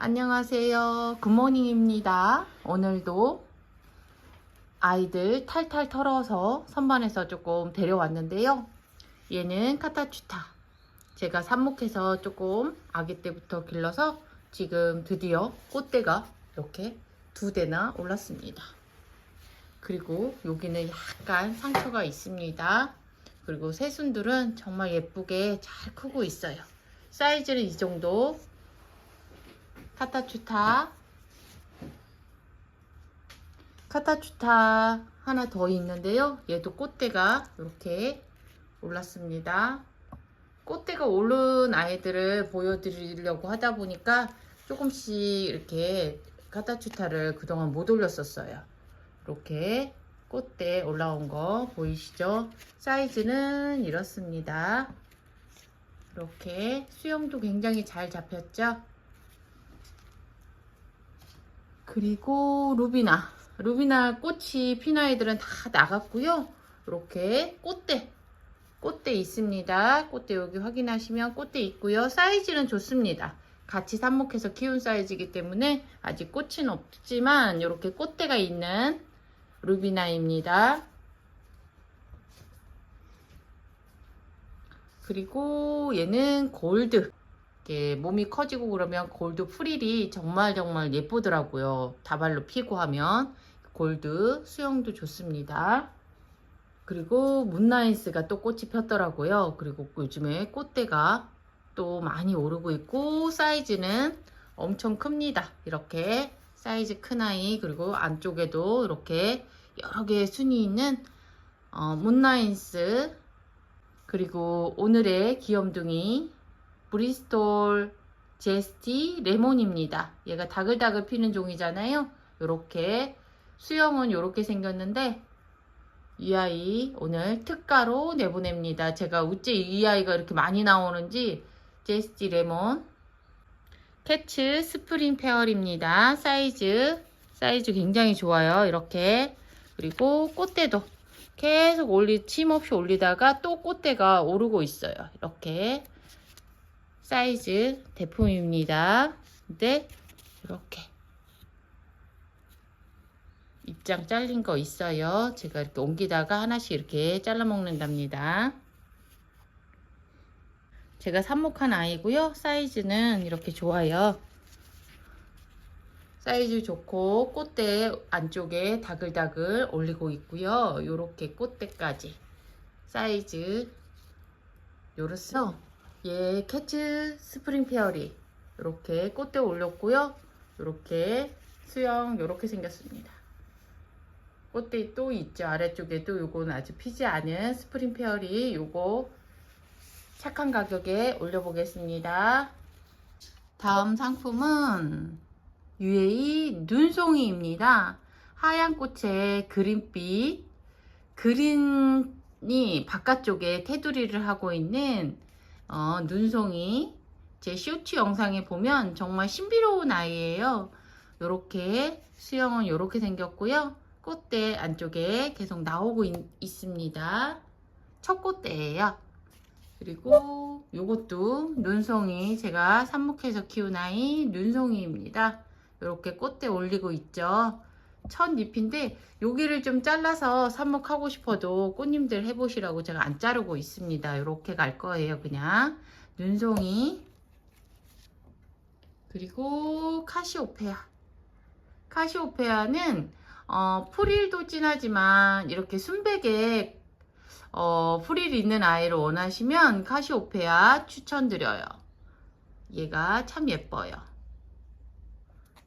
안녕하세요. 굿모닝입니다. 오늘도 아이들 탈탈 털어서 선반에서 조금 데려왔는데요. 얘는 카타추타. 제가 삽목해서 조금 아기 때부터 길러서 지금 드디어 꽃대가 이렇게 두 대나 올랐습니다. 그리고 여기는 약간 상처가 있습니다. 그리고 새순들은 정말 예쁘게 잘 크고 있어요. 사이즈는 이 정도. 카타추타. 카타추타 하나 더 있는데요. 얘도 꽃대가 이렇게 올랐습니다. 꽃대가 오른 아이들을 보여드리려고 하다 보니까 조금씩 이렇게 카타추타를 그동안 못 올렸었어요. 이렇게 꽃대 올라온 거 보이시죠? 사이즈는 이렇습니다. 이렇게 수영도 굉장히 잘 잡혔죠? 그리고 루비나. 루비나 꽃이 핀 아이들은 다 나갔고요. 이렇게 꽃대. 꽃대 있습니다. 꽃대 여기 확인하시면 꽃대 있고요. 사이즈는 좋습니다. 같이 삽목해서 키운 사이즈이기 때문에 아직 꽃은 없지만 이렇게 꽃대가 있는 루비나입니다. 그리고 얘는 골드. 이렇게 몸이 커지고 그러면 골드 프릴이 정말 정말 예쁘더라고요. 다발로 피고 하면 골드 수영도 좋습니다. 그리고 문나이스가 또 꽃이 폈더라고요. 그리고 요즘에 꽃대가 또 많이 오르고 있고 사이즈는 엄청 큽니다. 이렇게 사이즈 큰 아이 그리고 안쪽에도 이렇게 여러 개의 순이 있는 어, 문나이스 그리고 오늘의 귀염둥이 브리스톨 제스티 레몬입니다. 얘가 다글다글 피는 종이잖아요. 요렇게 수영은 요렇게 생겼는데 이 아이 오늘 특가로 내보냅니다. 제가 어째 이 아이가 이렇게 많이 나오는지 제스티 레몬 캐츠 스프링 페어입니다. 사이즈 사이즈 굉장히 좋아요. 이렇게 그리고 꽃대도 계속 올리 침 없이 올리다가 또 꽃대가 오르고 있어요. 이렇게 사이즈 대품입니다. 근데 이렇게 입장 잘린 거 있어요. 제가 이렇게 옮기다가 하나씩 이렇게 잘라 먹는답니다. 제가 삽목한 아이고요. 사이즈는 이렇게 좋아요. 사이즈 좋고 꽃대 안쪽에 다글다글 올리고 있고요. 요렇게 꽃대까지 사이즈 요렇죠. 얘 캐츠 스프링 페어리 이렇게 꽃대 올렸고요. 이렇게 수영 이렇게 생겼습니다. 꽃대 또 있죠. 아래쪽에도 요거는 아직 피지 않은 스프링 페어리 요거 착한 가격에 올려보겠습니다. 다음 상품은 UAE 눈송이입니다. 하얀 꽃에 그린빛 그린이 바깥쪽에 테두리를 하고 있는 어, 눈송이 제 쇼츠 영상에 보면 정말 신비로운 아이예요. 요렇게 수영은 요렇게 생겼고요. 꽃대 안쪽에 계속 나오고 있, 습니다 첫 꽃대예요. 그리고 요것도 눈송이 제가 삽목해서 키운 아이 눈송이입니다. 이렇게 꽃대 올리고 있죠. 첫 잎인데 여기를 좀 잘라서 삽목하고 싶어도 꽃님들 해보시라고 제가 안 자르고 있습니다. 이렇게 갈 거예요. 그냥 눈송이 그리고 카시오페아 카시오페아는 어, 프릴도 진하지만 이렇게 순백에 어, 프릴 있는 아이를 원하시면 카시오페아 추천드려요. 얘가 참 예뻐요.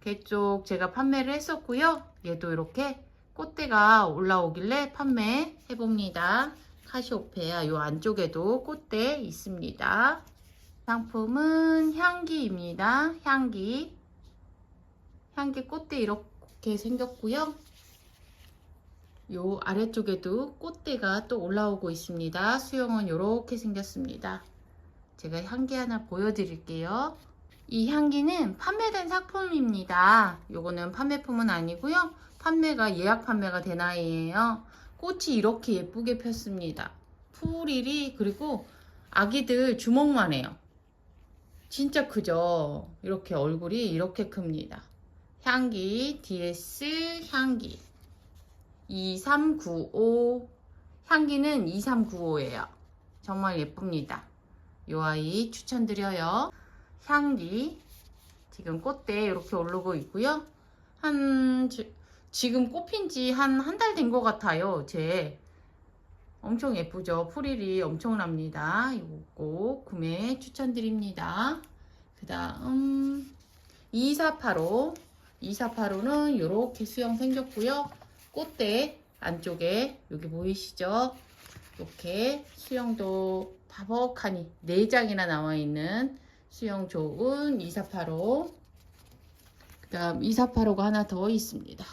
개쪽 제가 판매를 했었고요. 얘도 이렇게 꽃대가 올라오길래 판매해 봅니다. 카시오페아 요 안쪽에도 꽃대 있습니다. 상품은 향기입니다. 향기. 향기 꽃대 이렇게 생겼고요. 요 아래쪽에도 꽃대가 또 올라오고 있습니다. 수영은 이렇게 생겼습니다. 제가 향기 하나 보여드릴게요. 이 향기는 판매된 상품입니다. 요거는 판매품은 아니고요. 판매가 예약 판매가 된 아이예요. 꽃이 이렇게 예쁘게 폈습니다. 풀일이 그리고 아기들 주먹만 해요. 진짜 크죠? 이렇게 얼굴이 이렇게 큽니다. 향기, DS 향기. 2395. 향기는 2395예요. 정말 예쁩니다. 요 아이 추천드려요. 향기. 지금 꽃대 이렇게 오르고 있고요. 한, 지- 지금 꽃핀 지 한 한 달 된 것 같아요. 제. 엄청 예쁘죠? 프릴이 엄청납니다. 이거 꼭 구매 추천드립니다. 그 다음 2485 2485는 이렇게 수영 생겼고요. 꽃대 안쪽에 여기 보이시죠? 이렇게 수영도 바벅하니 4장이나 나와 있는 수영 좋은 2485. 그 다음 2485가 하나 더 있습니다.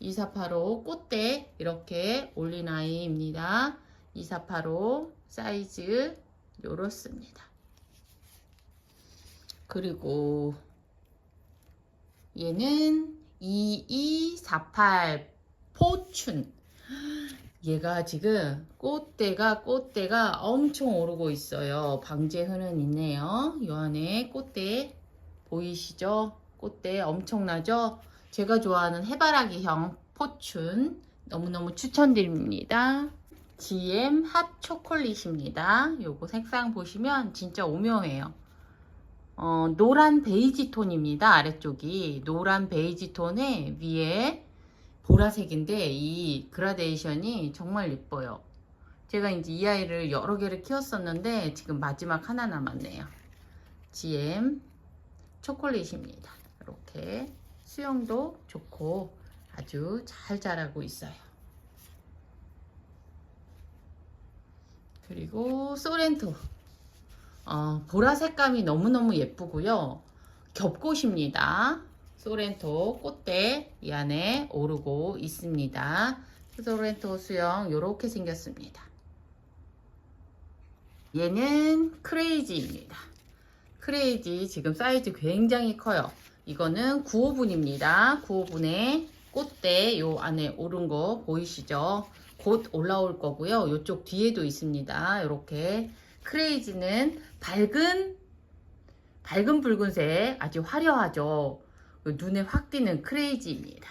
2485 꽃대 이렇게 올린 아이입니다. 2485 사이즈 요렇습니다. 그리고 얘는 2248 포춘 얘가 지금 꽃대가 꽃대가 엄청 오르고 있어요. 방제 흔은 있네요. 요 안에 꽃대 보이시죠? 꽃대 엄청나죠? 제가 좋아하는 해바라기형 포춘 너무너무 추천드립니다. GM 핫 초콜릿입니다. 요거 색상 보시면 진짜 오묘해요. 어, 노란 베이지 톤입니다. 아래쪽이 노란 베이지 톤에 위에 보라색인데 이 그라데이션이 정말 예뻐요. 제가 이제 이 아이를 여러 개를 키웠었는데 지금 마지막 하나 남았네요. GM 초콜릿입니다. 이렇게 수영도 좋고 아주 잘 자라고 있어요. 그리고 소렌토 어, 보라 색감이 너무너무 예쁘고요. 겹꽃입니다. 소렌토 꽃대 이 안에 오르고 있습니다. 소렌토 수영 이렇게 생겼습니다. 얘는 크레이지입니다. 크레이지 지금 사이즈 굉장히 커요. 이거는 9호분입니다. 9호분에 꽃대 요 안에 오른 거 보이시죠? 곧 올라올 거고요. 요쪽 뒤에도 있습니다. 이렇게 크레이지는 밝은 밝은 붉은색 아주 화려하죠. 눈에 확 띄는 크레이지입니다.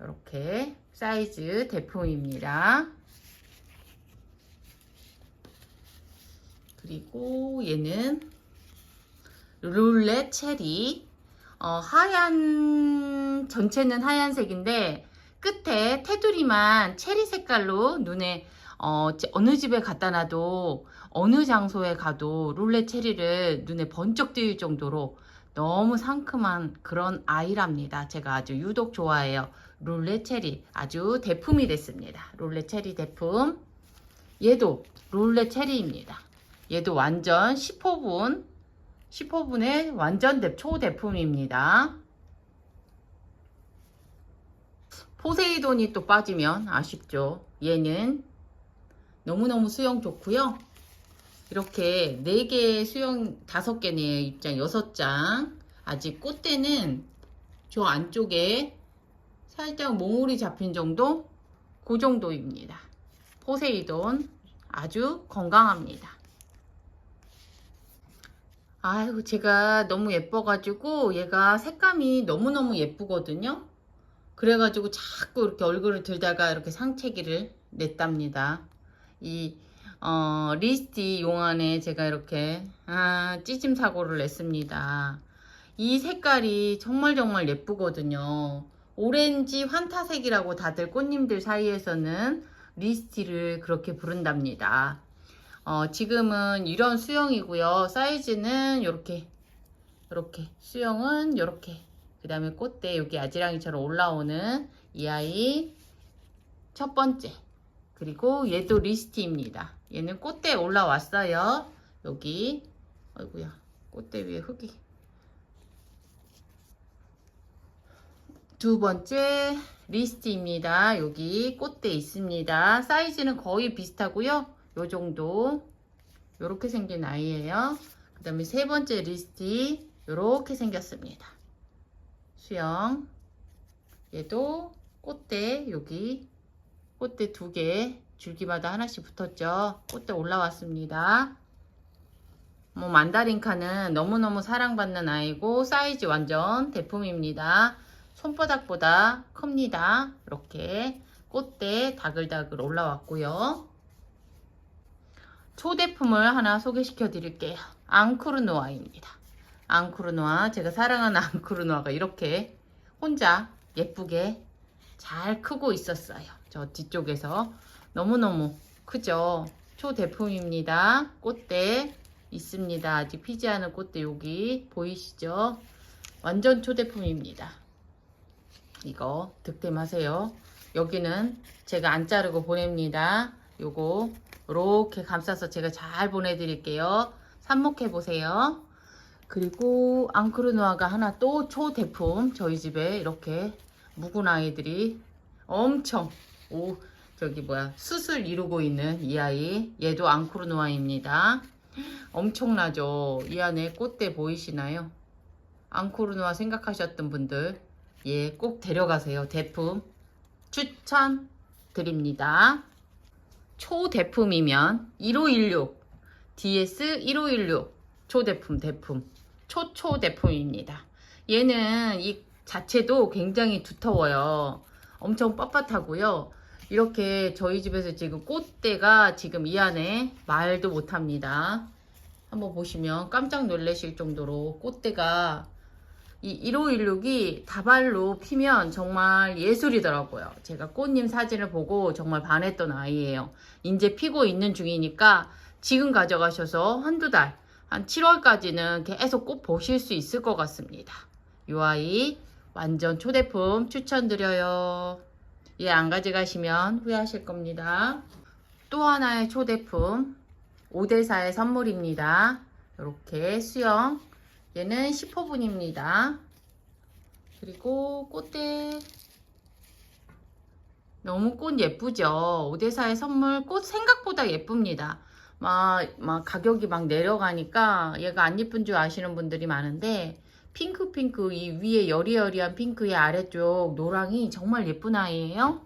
이렇게 사이즈 대품입니다. 그리고 얘는 룰렛 체리 어, 하얀 전체는 하얀색인데 끝에 테두리만 체리 색깔로 눈에 어, 어느 집에 갖다 놔도 어느 장소에 가도 룰렛 체리를 눈에 번쩍 띄울 정도로 너무 상큼한 그런 아이랍니다. 제가 아주 유독 좋아해요. 룰렛 체리 아주 대품이 됐습니다. 룰렛 체리 대품 얘도 룰렛 체리입니다. 얘도 완전 10호분 10호분의 완전 대, 초대품입니다. 포세이돈이 또 빠지면 아쉽죠. 얘는 너무너무 수영 좋고요. 이렇게 4개 수영 5개네요. 입장 6장. 아직 꽃대는 저 안쪽에 살짝 몽울이 잡힌 정도? 그 정도입니다. 포세이돈 아주 건강합니다. 아이고 제가 너무 예뻐가지고 얘가 색감이 너무너무 예쁘거든요. 그래가지고 자꾸 이렇게 얼굴을 들다가 이렇게 상체기를 냈답니다. 이 어, 리스티 용안에 제가 이렇게 아, 찌짐 사고를 냈습니다. 이 색깔이 정말 정말 예쁘거든요. 오렌지 환타색이라고 다들 꽃님들 사이에서는 리스티를 그렇게 부른답니다. 어, 지금은 이런 수영이고요. 사이즈는 이렇게 이렇게 수영은 이렇게 그 다음에 꽃대 여기 아지랑이처럼 올라오는 이 아이 첫 번째 그리고 얘도 리스티입니다. 얘는 꽃대에 올라왔어요. 여기 아이고야 꽃대 위에 흙이 두 번째 리스트입니다. 여기 꽃대 있습니다. 사이즈는 거의 비슷하고요. 요 정도 요렇게 생긴 아이예요. 그 다음에 세 번째 리스트 요렇게 생겼습니다. 수영 얘도 꽃대 여기 꽃대 두 개 줄기마다 하나씩 붙었죠. 꽃대 올라왔습니다. 뭐 만다린카는 너무너무 사랑받는 아이고 사이즈 완전 대품입니다. 손바닥보다 큽니다. 이렇게 꽃대 다글다글 올라왔고요. 초대품을 하나 소개시켜 드릴게요. 앙크르노아입니다. 앙크르노아 제가 사랑하는 앙크르노아가 이렇게 혼자 예쁘게 잘 크고 있었어요. 저 뒤쪽에서 너무너무 크죠. 초대품입니다. 꽃대 있습니다. 아직 피지 않은 꽃대 여기 보이시죠? 완전 초대품입니다. 이거 득템하세요. 여기는 제가 안 자르고 보냅니다. 요거 이렇게 감싸서 제가 잘 보내드릴게요. 삽목해 보세요. 그리고 앙크르누아가 하나 또 초대품 저희 집에 이렇게 묵은 아이들이 엄청 오 저기 뭐야 숯을 이루고 있는 이 아이 얘도 앙크르누아입니다. 엄청나죠? 이 안에 꽃대 보이시나요? 앙코르누아 생각하셨던 분들 예 꼭 데려가세요. 대품 추천 드립니다. 초대품이면 1516 DS 1516 초대품 대품 초초 대품입니다. 얘는 이 자체도 굉장히 두터워요. 엄청 빳빳하고요. 이렇게 저희 집에서 지금 꽃대가 지금 이 안에 말도 못합니다. 한번 보시면 깜짝 놀라실 정도로 꽃대가 이 1516이 다발로 피면 정말 예술이더라고요. 제가 꽃님 사진을 보고 정말 반했던 아이예요. 이제 피고 있는 중이니까 지금 가져가셔서 한두 달, 한 7월까지는 계속 꽃 보실 수 있을 것 같습니다. 이 아이 완전 초대품 추천드려요. 얘안 가져가시면 후회하실 겁니다. 또 하나의 초대품 5대4의 선물입니다. 이렇게 수영 얘는 10호분입니다. 그리고 꽃대 너무 꽃 예쁘죠? 5대4의 선물 꽃 생각보다 예쁩니다. 막, 막 가격이 막 내려가니까 얘가 안 예쁜 줄 아시는 분들이 많은데 핑크핑크 이 위에 여리여리한 핑크의 아래쪽 노랑이 정말 예쁜 아이예요.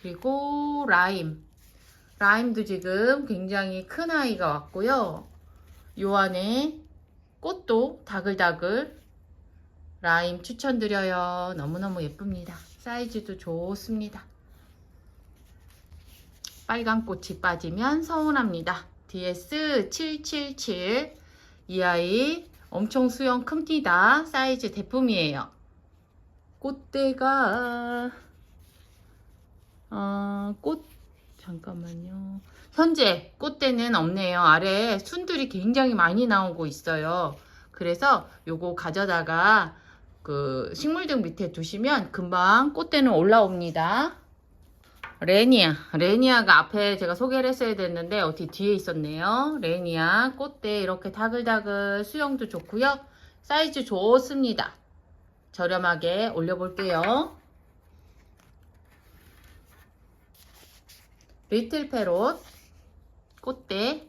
그리고 라임 라임도 지금 굉장히 큰 아이가 왔고요. 요 안에 꽃도 다글다글 라임 추천드려요. 너무너무 예쁩니다. 사이즈도 좋습니다. 빨간 꽃이 빠지면 서운합니다. DS777 이 아이 엄청 수영 큽니다. 사이즈 대품이에요. 꽃대가 어, 꽃 잠깐만요. 현재 꽃대는 없네요. 아래에 순들이 굉장히 많이 나오고 있어요. 그래서 요거 가져다가 그 식물등 밑에 두시면 금방 꽃대는 올라옵니다. 레니아. 레니아가 앞에 제가 소개를 했어야 됐는데 어디 뒤에 있었네요. 레니아 꽃대 이렇게 다글다글 수영도 좋고요. 사이즈 좋습니다. 저렴하게 올려볼게요. 리틀 페롯 꽃대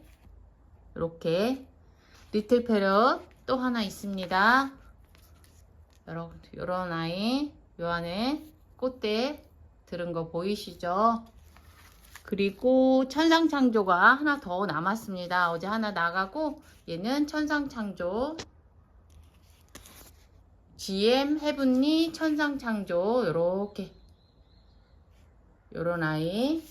이렇게 리틀 페롯 또 하나 있습니다. 여러분 요런 아이 요 안에 꽃대 들은 거 보이시죠? 그리고 천상창조가 하나 더 남았습니다. 어제 하나 나가고 얘는 천상창조 GM 헤븐리 천상창조 요렇게 요런 아이